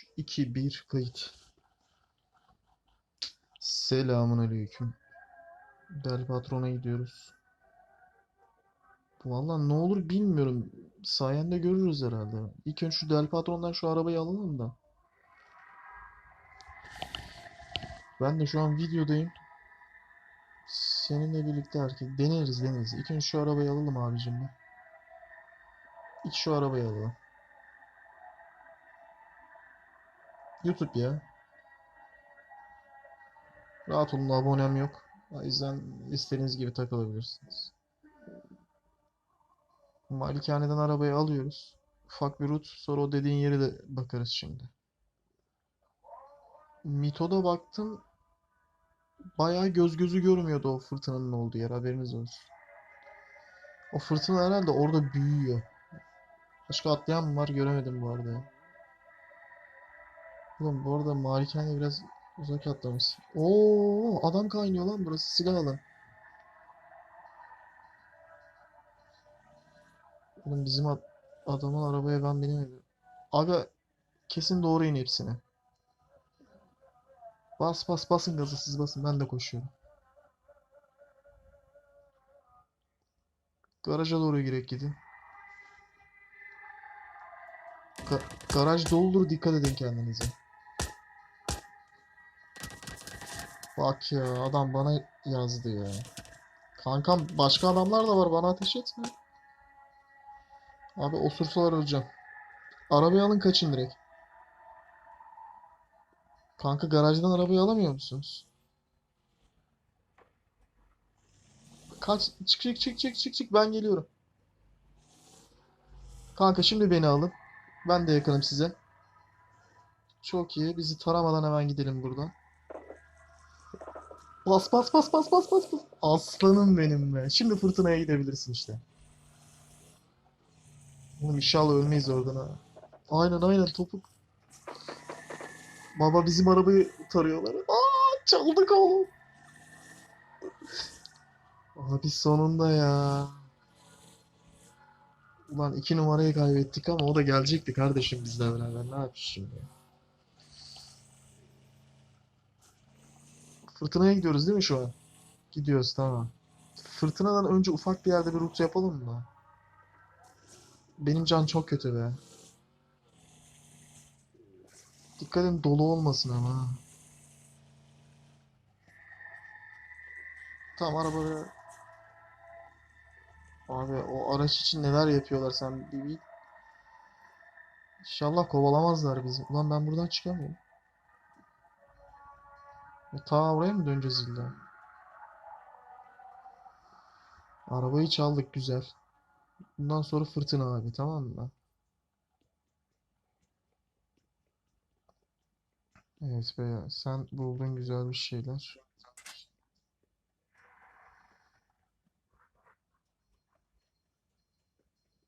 3, 2, 1 kayıt. Selamun aleyküm. Del Patron'a gidiyoruz. Vallahi ne olur bilmiyorum. Sayende görürüz herhalde. İlk önce şu Del Patron'dan şu arabayı alalım da. Ben de şu an videodayım. Seninle birlikte hareket. Deneriz deneriz. İlk önce şu arabayı alalım abicim be. İlk şu arabayı alalım. YouTube ya. Rahat olun abonem yok. O yüzden istediğiniz gibi takılabilirsiniz. Malikaneden arabayı alıyoruz. Ufak bir rut. Sonra o dediğin yere de bakarız şimdi. Mito'da baktım. Bayağı göz gözü görmüyordu o fırtınanın olduğu yer. Haberiniz olsun. O fırtına herhalde orada büyüyor. Başka atlayan mı var göremedim bu arada. Oğlum bu arada malikane biraz uzak atlamış. Oo adam kaynıyor lan burası silah alın. Oğlum bizim ad- adamın arabaya ben binemedim. Aga kesin doğrayın hepsini. Bas bas basın gazı siz basın ben de koşuyorum. Garaja doğru girek gidin. Ga- garaj doludur dikkat edin kendinize. Bak ya adam bana yazdı ya. Kankam başka adamlar da var bana ateş etme. Abi osursalar öleceğim. Arabayı alın kaçın direkt. Kanka garajdan arabayı alamıyor musunuz? Kaç çık çık çık çık çık çık ben geliyorum. Kanka şimdi beni alın. Ben de yakınım size. Çok iyi. Bizi taramadan hemen gidelim buradan. Bas bas bas bas bas bas bas. Aslanım benim be. Şimdi fırtınaya gidebilirsin işte. Oğlum inşallah ölmeyiz oradan ha. Aynen aynen topuk. Baba bizim arabayı tarıyorlar. Aa çaldık oğlum. Abi sonunda ya. Ulan iki numarayı kaybettik ama o da gelecekti kardeşim bizle beraber. Ne yapıyoruz şimdi? ya? Fırtınaya gidiyoruz değil mi şu an? Gidiyoruz tamam. Fırtınadan önce ufak bir yerde bir rut yapalım mı? Benim can çok kötü be. Dikkat edin dolu olmasın ama. Tamam arabaya. Abi o araç için neler yapıyorlar sen bir... İnşallah kovalamazlar bizi. Ulan ben buradan çıkamıyorum. E, ta oraya mı döneceğiz illa? Arabayı çaldık güzel. Bundan sonra fırtına abi tamam mı? Evet be sen buldun güzel bir şeyler.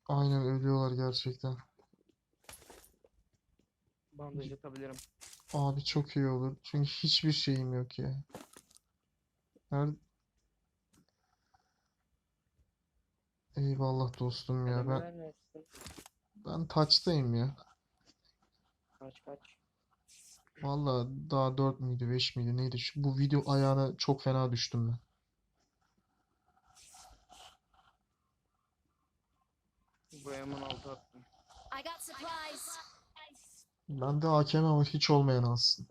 Aynen ölüyorlar gerçekten. Bandaj atabilirim. Abi çok iyi olur. Çünkü hiçbir şeyim yok ya. Nerede? Eyvallah dostum ya. Ben neredesin? ben taçtayım ya. Kaç kaç. Vallahi daha 4 müydü 5 miydi neydi? Şu, bu video ayağına çok fena düştüm ben. Bu M16 attım. I got supplies. Ben de AKM ama hiç olmayan alsın.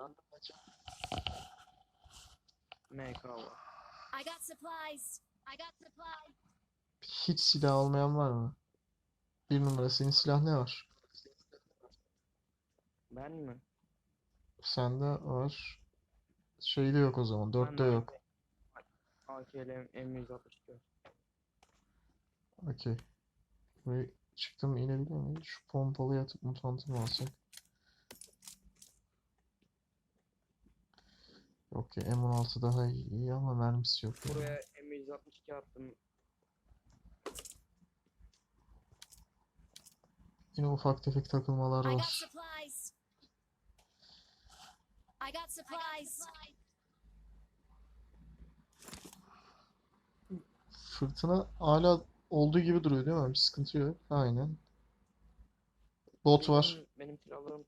MK var. I got supplies. I got supplies. Hiç silah olmayan var mı? Bir numara senin silah ne var? Ben mi? Sende var. Şeyde yok o zaman. Ben 4'te de yok. AK ile M162. Okey. Çıktım inebiliyor muyum? Şu pompalı yatıp mutantı mı alsak? Yok ya M16 daha iyi ama mermisi yok ya. Buraya M162 attım. Yine ufak tefek takılmalar var. supplies. I got supplies. Fırtına hala olduğu gibi duruyor değil mi? Bir sıkıntı yok. Aynen. Bot var. Benim, benim silahlarım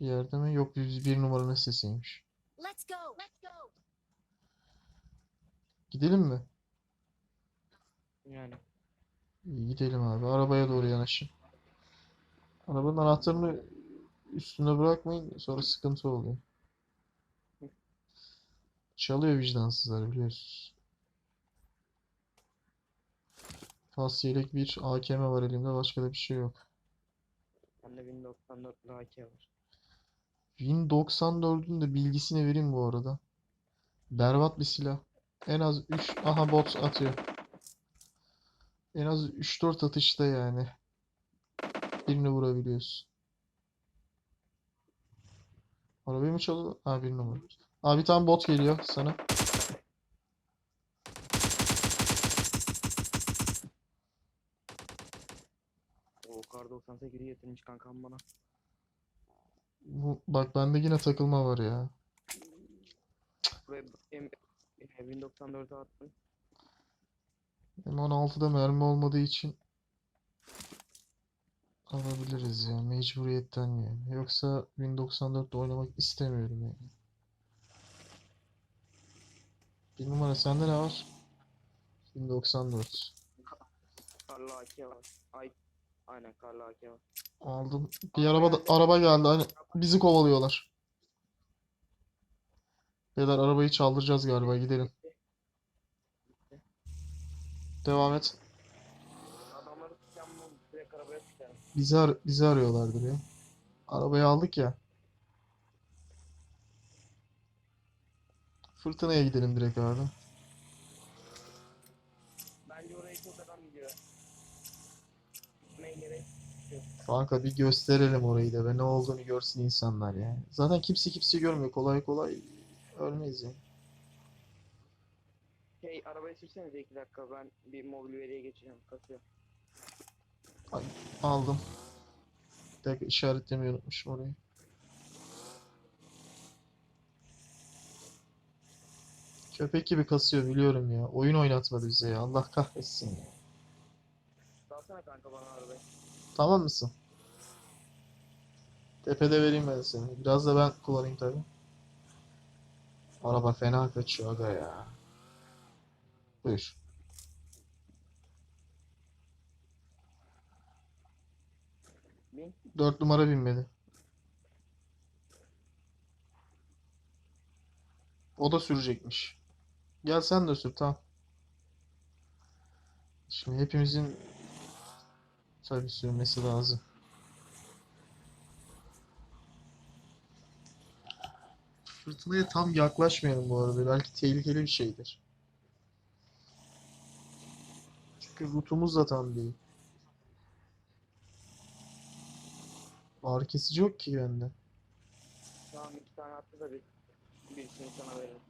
Bir yerde mi? Yok bir, bir numaranın sesiymiş. Let's go. Let's go. Gidelim mi? Yani. İyi gidelim abi. Arabaya doğru yanaşın. Arabanın anahtarını üstüne bırakmayın. Sonra sıkıntı oluyor. Çalıyor vicdansızlar biliyorsunuz. Kas yelek bir AKM var elimde. Başka da bir şey yok. Bende 1094 AK var. Win 94'ün de bilgisini vereyim bu arada. Berbat bir silah. En az 3 aha bot atıyor. En az 3-4 atışta yani. Birini vurabiliyorsun. Arabayı mı çalıyor? Ha bir numara. Abi bir tane bot geliyor sana. O kar 98'i getirmiş kankam bana. Bu, bak bende yine takılma var ya. Buraya M, e, 1094'e attım. M16'da mermi olmadığı için alabiliriz ya mecburiyetten yani. Yoksa 1094'te oynamak istemiyorum yani. Bir numara sende ne var? 1094. Karlı AK var. Ay, aynen karlı AK var. Aldım. Bir araba da, araba geldi. Hani bizi kovalıyorlar. Beyler arabayı çaldıracağız galiba. Gidelim. Devam et. Bizi ar bizi arıyorlardır ya. Arabayı aldık ya. Fırtınaya gidelim direkt abi. Bence oraya çok adam gidiyor. Gitmeye gerek yok. Kanka bir gösterelim orayı da ve ne olduğunu görsün insanlar ya. Zaten kimse kimseyi görmüyor. Kolay kolay ölmeyiz yani. Şey arabayı sürsenize 2 dakika ben bir mobil veriye geçeceğim kasıyor. Aldım. Bir dakika işaretlemeyi unutmuşum orayı. Köpek gibi kasıyor biliyorum ya. Oyun oynatmadı bize ya. Allah kahretsin ya. Salsana kanka bana arabayı. Tamam mısın? Tepede vereyim ben seni. Biraz da ben kullanayım tabii. Araba fena kaçıyor aga ya. Buyur. Bin. Dört numara binmedi. O da sürecekmiş. Gel sen de sür tamam. Şimdi hepimizin tabii sürmesi lazım. Fırtınaya tam yaklaşmayalım bu arada. Belki tehlikeli bir şeydir. Çünkü rutumuz da tam değil. Ağrı kesici yok ki bende. Tamam iki tane attı da bir. Birisini sana veririm.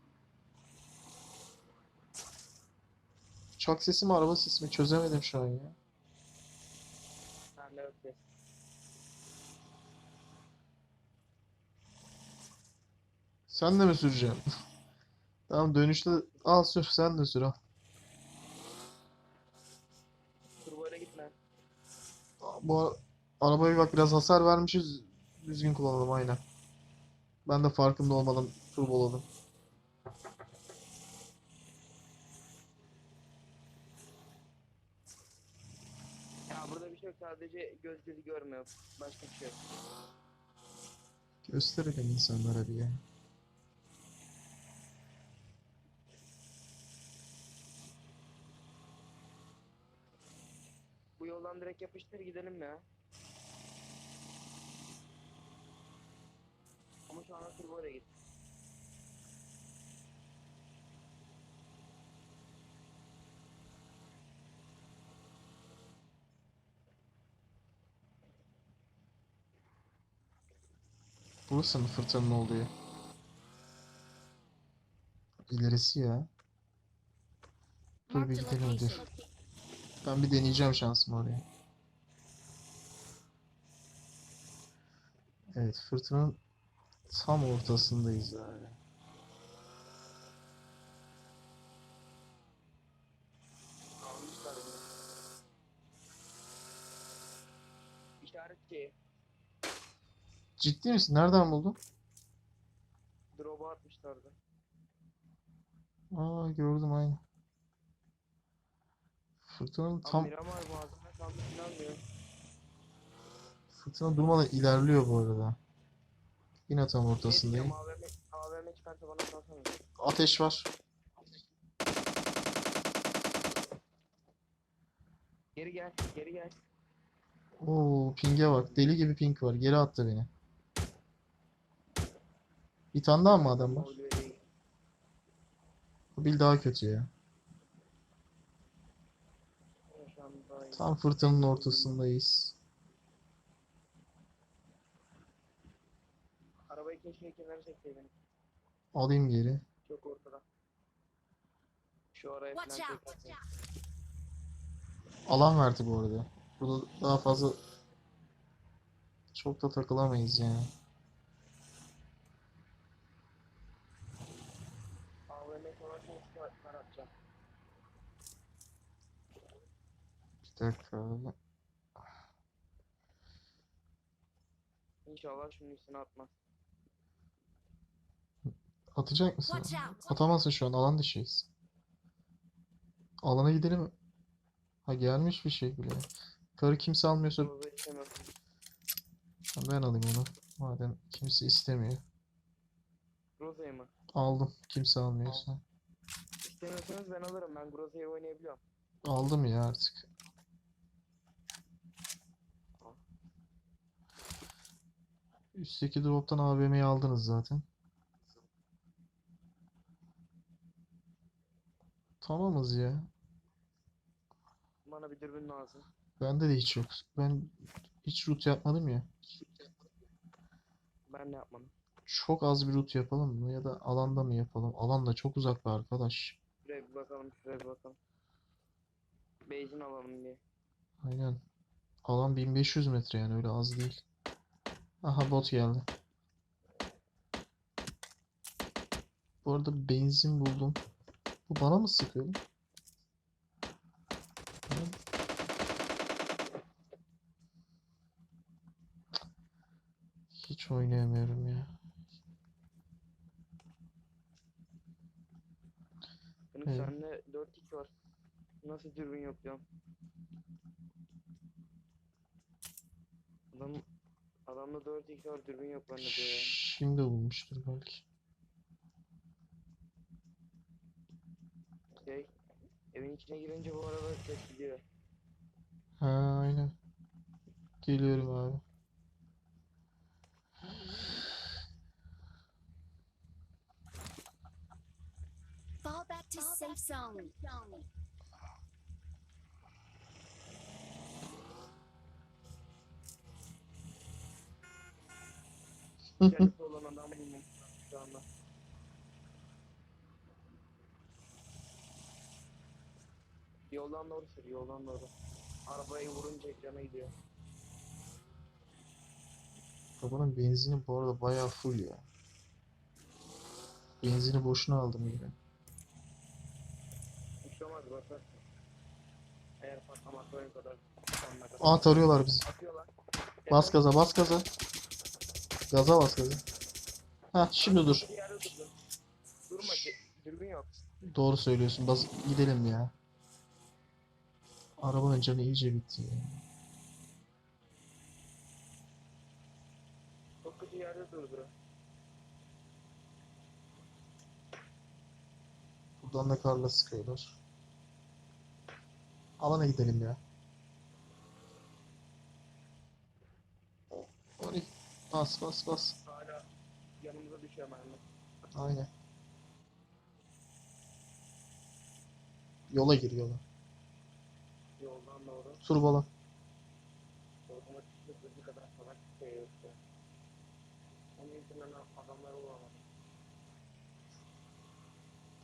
Uçak sesi mi araba sesi mi çözemedim şu an ya. Sen de öpte. Sen de mi süreceksin? Tamam dönüşte al sür sen de sür al. Turboyla gitme. Bu ara- arabaya bak biraz hasar vermişiz. Düzgün kullanalım aynen. Ben de farkında olmadan turboladım. Ya burada bir şey yok sadece göz gözü görmüyor. Başka bir şey yok. Gösterelim insanlara bir ya. Bu yoldan direkt yapıştır gidelim ya. Ama şu anda turboyla git. Burası mı fırtınanın olduğu yer? İlerisi ya. Dur bir gidelim dur. Ben bir deneyeceğim şansımı oraya. Evet fırtınanın tam ortasındayız abi. Ciddi misin? Nereden buldun? Drop'a atmışlardı. Aa gördüm aynı. Fırtınanın Tam... Miramar kaldı fırtına durmadan ilerliyor bu arada. Yine tam ortasındayım. diyeceğim, AVM, AVM çıkarsa bana salsana. Ateş var. Geri gel, geri gel. Oo ping'e bak. Deli gibi ping var. Geri attı beni. Bir tane daha mı adam var? Bu bil daha kötü ya. Şu an daha iyi. Tam fırtınanın ortasındayız. Arabayı keşke kenara çekseydin. Alayım geri. Çok ortada. Şu araya falan Watch out. çekersin. Alan verdi bu arada. Burada daha fazla çok da takılamayız yani. AVM konusunu çıkar atacağım. Bir dakika. İnşallah şunun üstüne atmaz. Atacak mısın? Atamazsın şu an alan dışıyız. Alana gidelim. Ha gelmiş bir şey bile. Karı kimse almıyorsa ben alayım onu. Madem kimse istemiyor. Groza'yı mı? Aldım. Kimse almıyorsa. İstemiyorsanız ben alırım. Ben Groza'yı oynayabiliyorum. Aldım ya artık. Üstteki drop'tan AVM'yi aldınız zaten. Tamamız ya. Bana bir dürbün lazım. Bende de hiç yok. Ben hiç root yapmadım ya. Ben ne yapmadım? Çok az bir root yapalım mı ya da alanda mı yapalım? Alan da çok uzak be arkadaş. Şuraya bir bakalım, şuraya bir bakalım. Benzin alalım diye. Aynen. Alan 1500 metre yani öyle az değil. Aha bot geldi. Bu arada benzin buldum. Bu bana mı sıkıyor? Hiç oynayamıyorum ya. Benim Evet. sende 4x var. Nasıl dürbün yok diyorum. Adam adamda 4x var dürbün yok bende diyor ya. Şimdi bulmuştur belki. Şey, evin içine girince bu arada ses gidiyor. Ha aynen. Geliyorum abi. Fall back to safe zone. Kendisi olan adam bulmam şu anda. Yoldan doğru sür, yoldan doğru. Arabayı vurunca ekrana gidiyor. Arabanın benzini bu arada bayağı full ya. Benzini boşuna aldım yine. Hiç şey olmaz bakarsın. Eğer patlamak kadar. Aa tarıyorlar bizi. Atıyorlar. Bas gaza bas gaza. Gaza bas gaza. Ha şimdi dur. Durma, dürbün yok. Doğru söylüyorsun. Bas gidelim ya. Arabanın canı iyice bitti ya. Çok kötü yerde durdu. Buradan da karla sıkıyorlar. Alana gidelim ya. Oraya bas bas bas. Hala yanımıza düşüyor mermi. Aynen. Yola gir yola. Yoldan doğru. Turbala. Otomatik hızlı kadar salak bir şey yoktu. Onun yüzünden adamları bulamadım.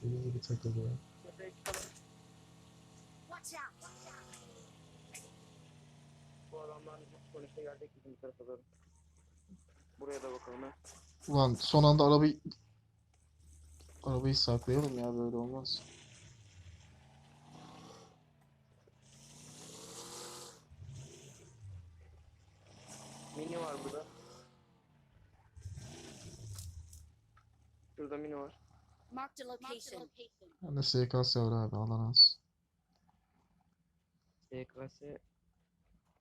Deli gibi takılıyor. Watch out. Bu adamlar polise gelecek bizim tarafa doğru. Buraya da bakalım ha. Ulan son anda arabayı... Arabayı saklayalım ya böyle olmaz. Mini var burada. Şurada mini var. Marked a location. Ben de SKS var abi alan az. SKS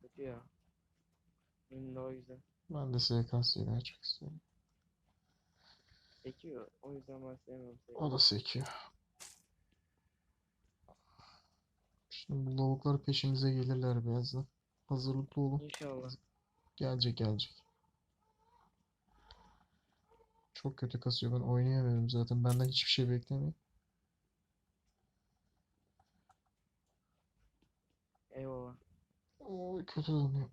kötü ya. Benim de o yüzden. Ben de SKS'yi daha çok istiyorum. Sekiyor. O yüzden ben sevmiyorum. O da sekiyor. Şimdi bu lavuklar peşimize gelirler birazdan. Hazırlıklı olun. İnşallah. Gelecek gelecek. Çok kötü kasıyor. Ben oynayamıyorum zaten. Benden hiçbir şey beklemeyin. Eyvallah. Oy kötü dönüyor.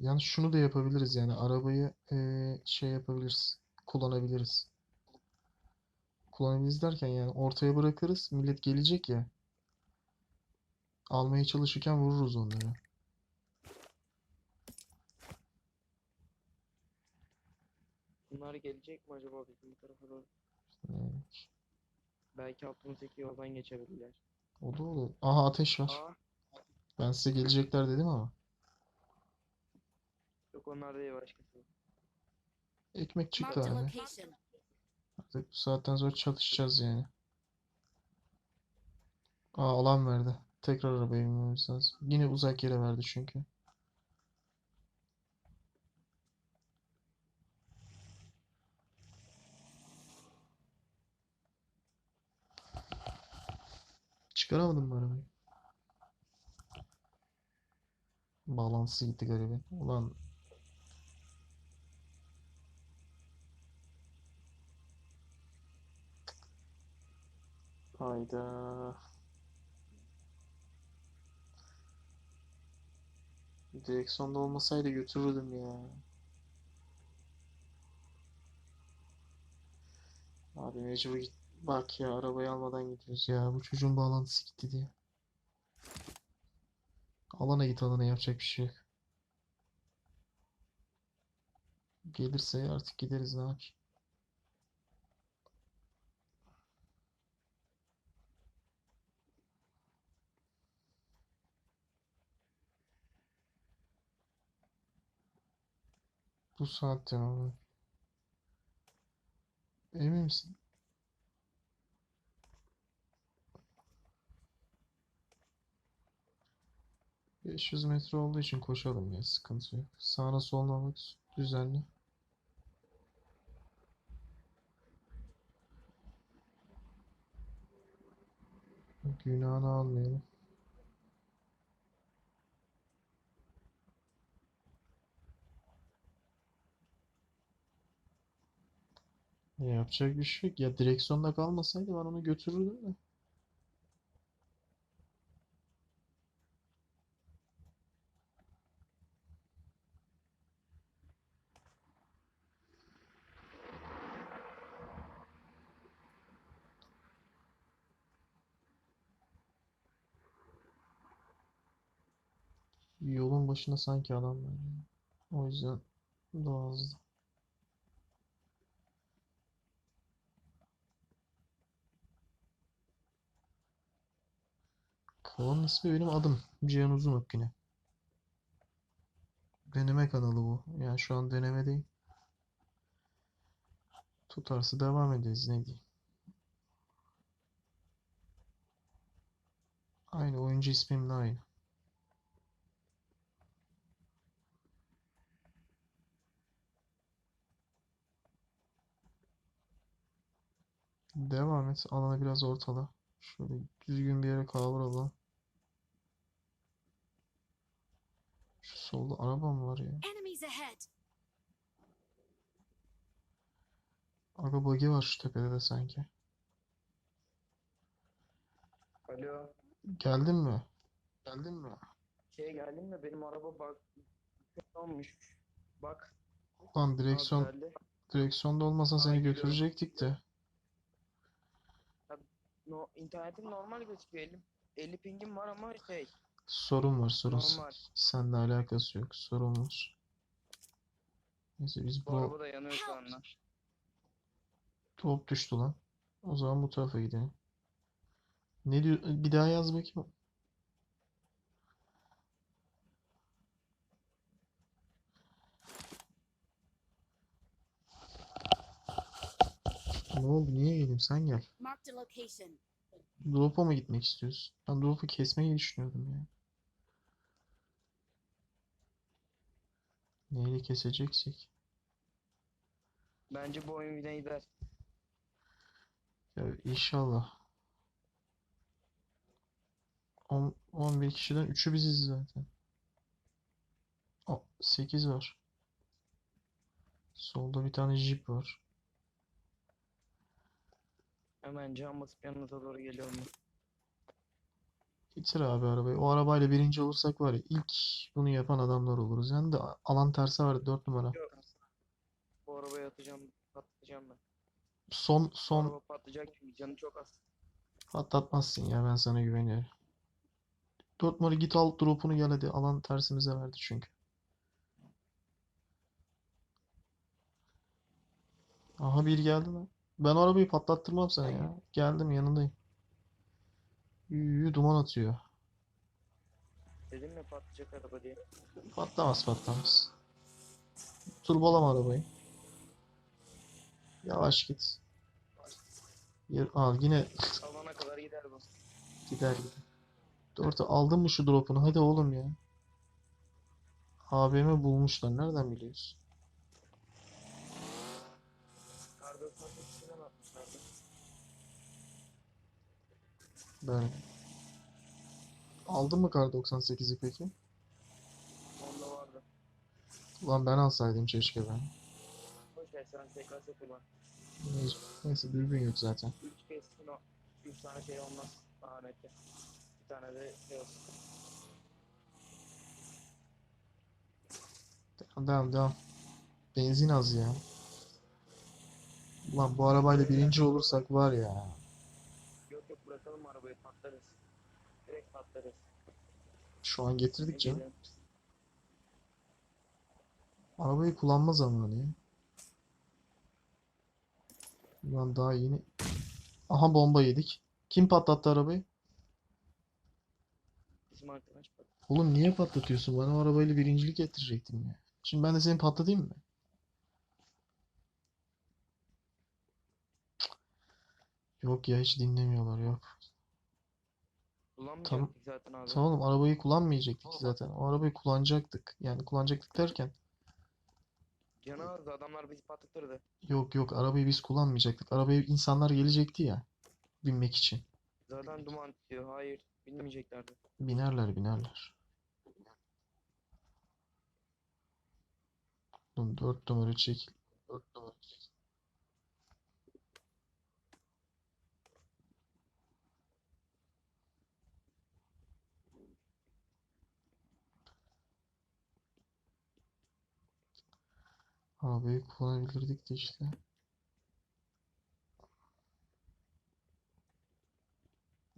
Yani şunu da yapabiliriz yani arabayı eee, şey yapabiliriz. Kullanabiliriz. Kullanabiliriz derken yani ortaya bırakırız. Millet gelecek ya. Almaya çalışırken vururuz onları. Bunlar gelecek mi acaba bizim bu tarafa doğru? Evet. Belki altımızdaki yoldan geçebilirler. O da olur. Aha ateş var. Aa, Ben size gelecekler dedim ama. Onlar değil başkası. Ekmek çıktı abi. Artık bu saatten sonra çalışacağız yani. Aa alan verdi. Tekrar arabaya binmemiz lazım. Yine uzak yere verdi çünkü. Çıkaramadım mı arabayı? Bağlantısı gitti garibin. Ulan hayda. Direksiyonda olmasaydı götürürdüm ya. Abi mecbur git. Bak ya arabayı almadan gidiyoruz ya. Bu çocuğun bağlantısı gitti diye. Alana git alana yapacak bir şey yok. Gelirse artık gideriz ne yapayım. Bu saatte mi? Emin misin? Yüz metre olduğu için koşalım ya sıkıntı yok. Sağına soluna bak düzenli. Günahını almayalım. Ne yapacak bir şey yok. Ya direksiyonda kalmasaydı ben onu götürürdüm de. Yolun başında sanki adam var. O yüzden daha hızlı. Kanalın ismi benim adım. Cihan Uzunok yine. Deneme kanalı bu. Yani şu an denemedeyim. Tutarsa devam ederiz ne diyeyim. Aynı oyuncu ismim de aynı. Devam et. Alanı biraz ortala. Şöyle düzgün bir yere kavuralım. Şu solda araba mı var ya? Aga bug'i var şu tepede de sanki. Alo. Geldin mi? Geldin mi? Şeye geldim de benim araba bak olmuş. Bak. Lan Aa, direksiyon direksiyonda olmasa seni Ay, götürecektik de. No, internetim normal gözüküyor. 50, 50 pingim var ama şey Sorun var sorun. Sorun var. Alakası yok. Sorun var. Neyse biz Bu bro... araba da yanıyor şu anda. Top düştü lan. O zaman bu tarafa gidelim. Ne diyor? Bir daha yaz bakayım. Ne oldu? Niye geldim? Sen gel. Drop'a mı gitmek istiyorsun? Ben drop'u kesmeyi düşünüyordum ya. Neyle keseceksek? Bence bu oyun yine gider. Ya inşallah. 10, 11 kişiden 3'ü biziz zaten. O, 8 var. Solda bir tane jeep var. Hemen cam basıp yanınıza doğru geliyorum ben. Getir abi arabayı. O arabayla birinci olursak var ya ilk bunu yapan adamlar oluruz. Yani de alan tersi var 4 numara. Yok. Bu arabayı atacağım, patlatacağım ben. Son son araba patlayacak çünkü canı çok az. Patlatmazsın ya ben sana güveniyorum. 4 numara git al drop'unu gel hadi. Alan tersimize verdi çünkü. Aha bir geldi lan. Ben arabayı patlattırmam sana ya. Geldim yanındayım. Yü, duman atıyor. Dedim ya patlayacak araba diye. Patlamaz patlamaz. Turbolama arabayı. Yavaş git. Yer, al yine Alana kadar gider bu. Gider gider. Dörtü aldın mı şu drop'unu? Hadi oğlum ya. AVM bulmuşlar. Nereden biliyorsun? Kar 98'sine mi atmışlardı? Ben. Aldın mı kar 98'i peki? Onda vardı. Ulan ben alsaydım keşke ben. Boş ver sen tekrar kullan. Neyse, neyse dürbün yok zaten. 3 keskin o. 3 tane şey olmaz. Ahmet'te. Bir tane de olsun. Devam devam devam. Benzin az ya. Ulan bu arabayla birinci olursak var ya. Yok yok bırakalım arabayı patlarız. Direkt patlarız. Şu an getirdik canım. Gidelim. Arabayı kullanma zamanı ya. Ulan daha yeni. Aha bomba yedik. Kim patlattı arabayı? Bizim arkadaş bak. Oğlum niye patlatıyorsun? Bana o arabayla birincilik getirecektin ya. Şimdi ben de seni patlatayım mı? Yok ya hiç dinlemiyorlar yok. Kullanmayacaktık zaten abi. Tamam oğlum arabayı kullanmayacaktık zaten. O arabayı kullanacaktık. Yani kullanacaktık derken Canı azdı adamlar bizi patlatırdı. yok yok arabayı biz kullanmayacaktık. Arabaya insanlar gelecekti ya binmek için. Zaten duman tutuyor. Hayır. Bilmeyeceklerdi. Binerler binerler. Oğlum 4 numara çekil. 4 numara çekil. Arabayı kullanabilirdik de işte.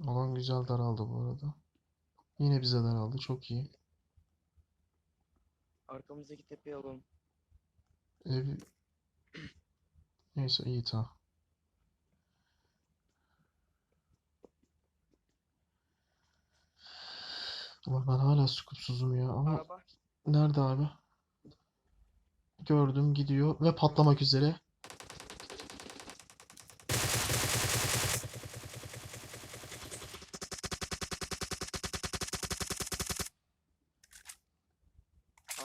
Alan güzel daraldı bu arada. Yine bize daraldı. Çok iyi. Arkamızdaki tepeyi alalım. Ev... Neyse iyi tamam. Ulan ben hala scoopsuzum ya ama Araba. nerede abi? Gördüm gidiyor ve patlamak üzere.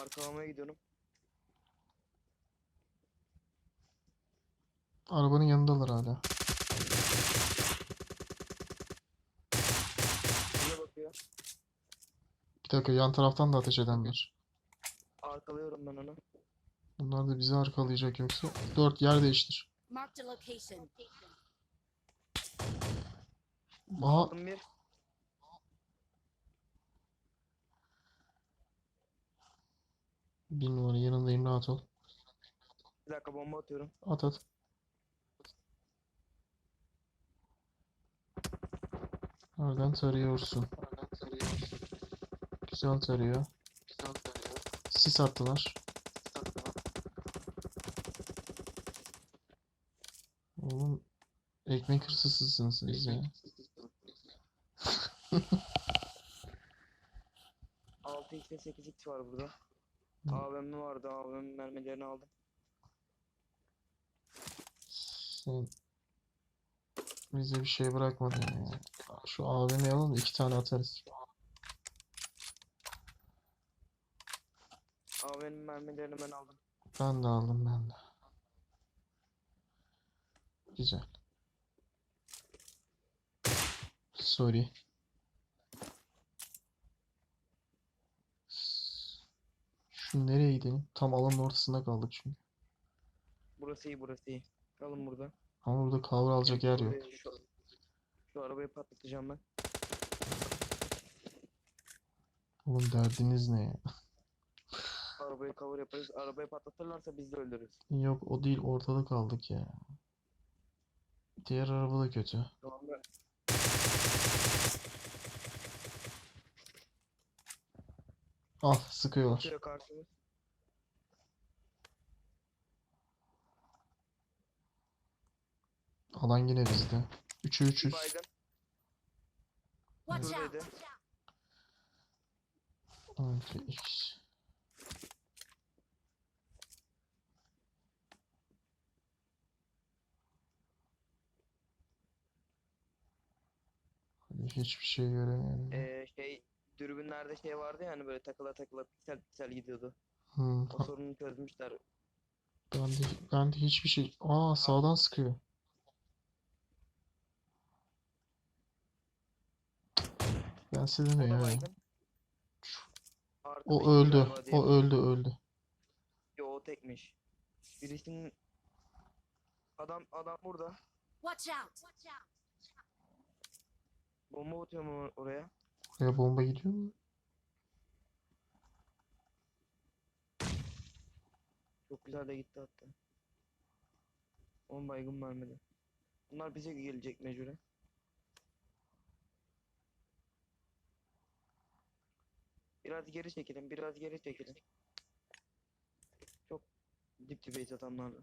Arkalamaya gidiyorum. Arabanın yanındalar hala. Bir dakika yan taraftan da ateş eden var. Arkalıyorum ben onu. Bunlar da bizi arkalayacak yoksa. Dört yer değiştir. Aha bir. numara yanındayım rahat ol. Bir dakika bomba atıyorum. At at. Oradan tarıyorsun. Güzel tarıyor. Sis attılar. Oğlum ekmek hırsızsınız siz ya. 6x ve 8x var burada. AVM vardı. AVM mermilerini aldım. Sen Bize bir şey bırakmadın ya. Şu AVM'yi alalım da iki tane atarız. Benim mermilerini ben aldım. Ben de aldım ben de. Güzel. Sorry. Şu nereye gidelim? Tam alanın ortasında kaldık çünkü. Burası iyi burası iyi. Kalın burada. Ama burada cover alacak yer yok. Şu, şu arabayı patlatacağım ben. Oğlum derdiniz ne ya? Arabayı cover yaparız. Arabayı patlatırlarsa biz de öldürürüz. Yok o değil ortada kaldık ya. Diğer araba da kötü. Tamam mı? Ah sıkıyorlar. Alan yine bizde. 3'e 300. Baygın. Watch out! 12x. Hadi Hiçbir şey göremiyorum. Ee, şey dürbünlerde şey vardı ya hani böyle takıla takıla piksel piksel gidiyordu. Hmm, O sorunu çözmüşler. ben de, ben de hiçbir şey... Aa sağdan sıkıyor. Ben size O da demiyorum ya. baygın. Arkada O iki öldü. diye. O öldü öldü. Yo o tekmiş. Birisinin adam adam burada. Watch out! Bomba atıyorum or- oraya. Oraya bomba gidiyor mu? Çok güzel de gitti hatta. 10 baygın vermedi. Bunlar bize gelecek mecburen. Biraz geri çekilin, biraz geri çekilin. Çok dip dibeyiz adamlarla.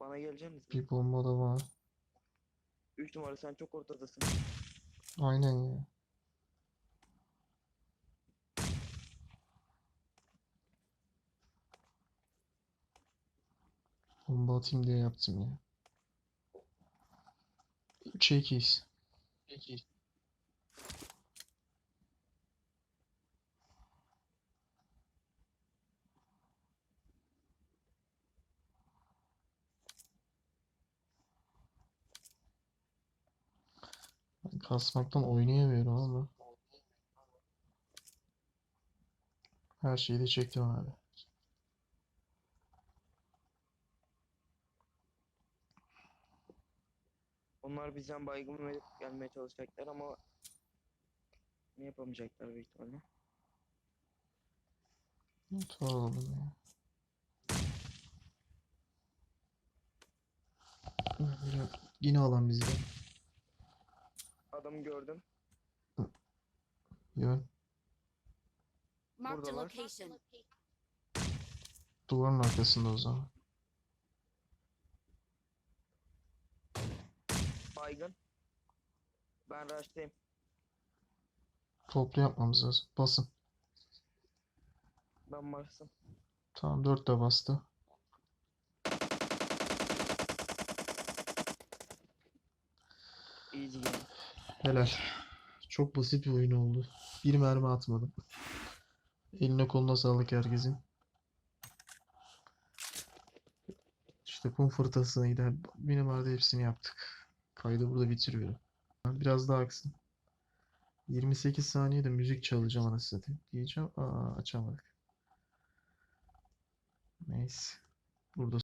Bana gelecek misin? Bir bomba da var. 3 numara sen çok ortadasın. Aynen ya. Bomba atayım diye yaptım ya. 3'e 2'yiz. Ben kasmaktan oynayamıyorum ama. Her şeyi de çektim abi. Onlar bizden baygın verip gelmeye çalışacaklar ama ne yapamayacaklar büyük ihtimalle. Mutfağı alalım ya. Böyle Yine alan bizde. Adamı gördüm. Yön. Marked a Buradalar. location. Duvarın arkasında o zaman. Baygın. Ben rushtayım. Toplu yapmamız lazım. Basın. Ben Mars'ım. Tamam 4 de bastı. Easy game. Helal. Çok basit bir oyun oldu. Bir mermi atmadım. Eline koluna sağlık herkesin. İşte kum fırtınasıydı. Minimarda hepsini yaptık. Kaydı burada bitiriyorum. Biraz daha aksın. 28 saniyede müzik çalacağım anasını satayım. Diyeceğim. Aa açamadık. Neyse. Burada